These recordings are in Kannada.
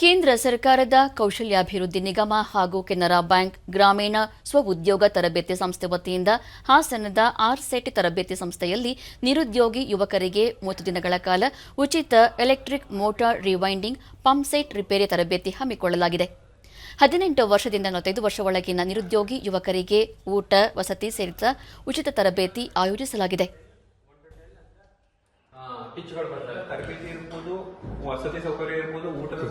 ಕೇಂದ್ರ ಸರ್ಕಾರದ ಕೌಶಲ್ಯಾಭಿವೃದ್ಧಿ ನಿಗಮ ಹಾಗೂ ಕೆನರಾ ಬ್ಯಾಂಕ್, ಗ್ರಾಮೀಣ ಸ್ವಉದ್ಯೋಗ ತರಬೇತಿ ಸಂಸ್ಥೆ ವತಿಯಿಂದ ಹಾಸನದ ಆರ್ಸೆಟ್ ತರಬೇತಿ ಸಂಸ್ಥೆಯಲ್ಲಿ ನಿರುದ್ಯೋಗಿ ಯುವಕರಿಗೆ ಮೂವತ್ತು ದಿನಗಳ ಕಾಲ ಉಚಿತ electric motor rewinding pumpset repair ತರಬೇತಿ ಹಮ್ಮಿಕೊಳ್ಳಲಾಗಿದೆ. ಹದಿನೆಂಟು ವರ್ಷದಿಂದ ನಲವತ್ತೈದು ವರ್ಷ ಒಳಗಿನ ನಿರುದ್ಯೋಗಿ ಯುವಕರಿಗೆ ಊಟ, ವಸತಿ ಸೇರಿದ ಉಚಿತ ತರಬೇತಿ ಆಯೋಜಿಸಲಾಗಿದೆ. ವಸತಿ ಸೌಕರ್ಯ ಇರ್ಬೋದು, ಊಟದ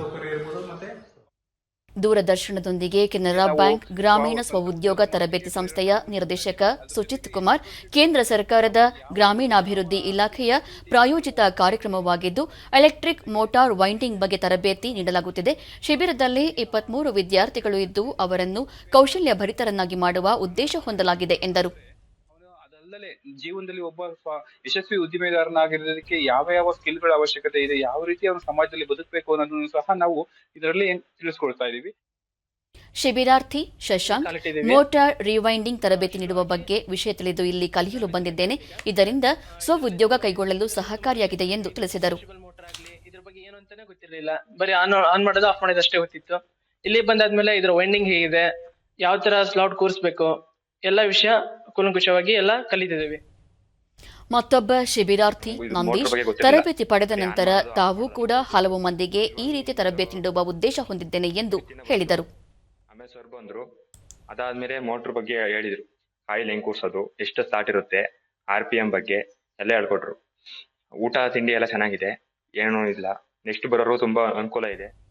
ದೂರದರ್ಶನದೊಂದಿಗೆ ಕೆನರಾ ಬ್ಯಾಂಕ್ ಗ್ರಾಮೀಣ ಸ್ವಉದ್ಯೋಗ ತರಬೇತಿ ಸಂಸ್ಥೆಯ ನಿರ್ದೇಶಕ ಸುಚಿತ್ ಕುಮಾರ್ ಕೇಂದ್ರ ಸರ್ಕಾರದ ಗ್ರಾಮೀಣಾಭಿವೃದ್ಧಿ ಇಲಾಖೆಯ ಪ್ರಾಯೋಜಿತ ಕಾರ್ಯಕ್ರಮವಾಗಿದ್ದು ಎಲೆಕ್ಟ್ರಿಕ್ ಮೋಟಾರ್ ವೈಂಡಿಂಗ್ ಬಗ್ಗೆ ತರಬೇತಿ ನೀಡಲಾಗುತ್ತಿದೆ. ಶಿಬಿರದಲ್ಲಿ ಇಪ್ಪತ್ಮೂರು ವಿದ್ಯಾರ್ಥಿಗಳು ಇದ್ದು ಅವರನ್ನು ಕೌಶಲ್ಯ ಭರಿತರನ್ನಾಗಿ ಮಾಡುವ ಉದ್ದೇಶ ಹೊಂದಲಾಗಿದೆ ಎಂದರು. ಅವನು ಅದಲ್ಲದೆ ಜೀವನದಲ್ಲಿ ಒಬ್ಬ ಸ್ವ- ಯಶಸ್ವಿ ಉದ್ದಿಮೆದಾರನಾಗಿರೋದಕ್ಕೆ ಯಾವ ಯಾವ ಸ್ಕಿಲ್ಗಳ ಅವಶ್ಯಕತೆ ಇದೆ ಯಾವ ರೀತಿ ಅವನು ಸಮಾಜದಲ್ಲಿ ಬದುಕಬೇಕು ಅನ್ನೋದನ್ನು ಸಹ ನಾವು ಇದರಲ್ಲಿ ತಿಳಿಸ್ಕೊಳ್ತಾ ಇದೀವಿ. ಶಿಬಿರಾರ್ಥಿ ಶಶಾಂಕ್. ಮೋಟಾರ್ ರಿವೈಂಡಿಂಗ್ ತರಬೇತಿ ನೀಡುವ ಬಗ್ಗೆ ವಿಷಯ ತಿಳಿದು ಇಲ್ಲಿ ಕಲಿಯಲು ಬಂದಿದ್ದೇನೆ. ಇದರಿಂದ ಸ್ವ ಉದ್ಯೋಗ ಕೈಗೊಳ್ಳಲು ಸಹಕಾರಿಯಾಗಿದೆ ಎಂದು ತಿಳಿಸಿದರು. ಮೋಟರ್ ಆಗ್ಲಿ ಇದ್ರ ಬಗ್ಗೆ ಏನು ಅಂತಾನೆ ಗೊತ್ತಿರ್ಲಿಲ್ಲ. ಬರೀ ಆನ್ ಆನ್ ಮಾಡೋದು ಆಫ್ ಮಾಡೋದಷ್ಟೇ ಗೊತ್ತಿತ್ತು. ಇಲ್ಲಿ ಬಂದಾದ್ಮೇಲೆ ಇದ್ರ ವೈಂಡಿಂಗ್ ಹೇಗಿದೆ ಯಾವ ತರ ಸ್ಲಾಟ್ ಕೂರಿಸ್ಬೇಕು ಎಲ್ಲ ವಿಷಯ ಕುಲಂಕುಷವಾಗಿ ಎಲ್ಲ ಕಲಿತಿದ್ದೇವೆ. ಮತ್ತೊಬ್ಬ ಶಿಬಿರಾರ್ಥಿ ನಂದೀಶ್. ತರಬೇತಿ ಪಡೆದ ನಂತರ ತಾವು ಕೂಡ ಹಲವು ಮಂದಿಗೆ ಈ ರೀತಿ ತರಬೇತಿ ನೀಡುವ ಉದ್ದೇಶ ಹೊಂದಿದ್ದೇನೆ ಎಂದು ಹೇಳಿದರು. ಸರ್ ಬಂದ್ರು. ಅದಾದ್ಮೇಲೆ ಮೋಟ್ರ್ ಬಗ್ಗೆ ಹೇಳಿದ್ರು. ಆಯಿಲ್ ಹೆಂಗ್ ಕೂರ್ಸೋದು ಎಷ್ಟು ಸ್ಟಾರ್ಟ್ ಇರುತ್ತೆ ಆರ್ ಪಿ ಎಂ ಬಗ್ಗೆ ಎಲ್ಲ ಹೇಳ್ಕೊಟ್ರು. ಊಟ ತಿಂಡಿ ಎಲ್ಲ ಚೆನ್ನಾಗಿದೆ. ಏನೂ ಇಲ್ಲ. ನೆಕ್ಸ್ಟ್ ಬರೋರು ತುಂಬಾ ಅನುಕೂಲ ಇದೆ.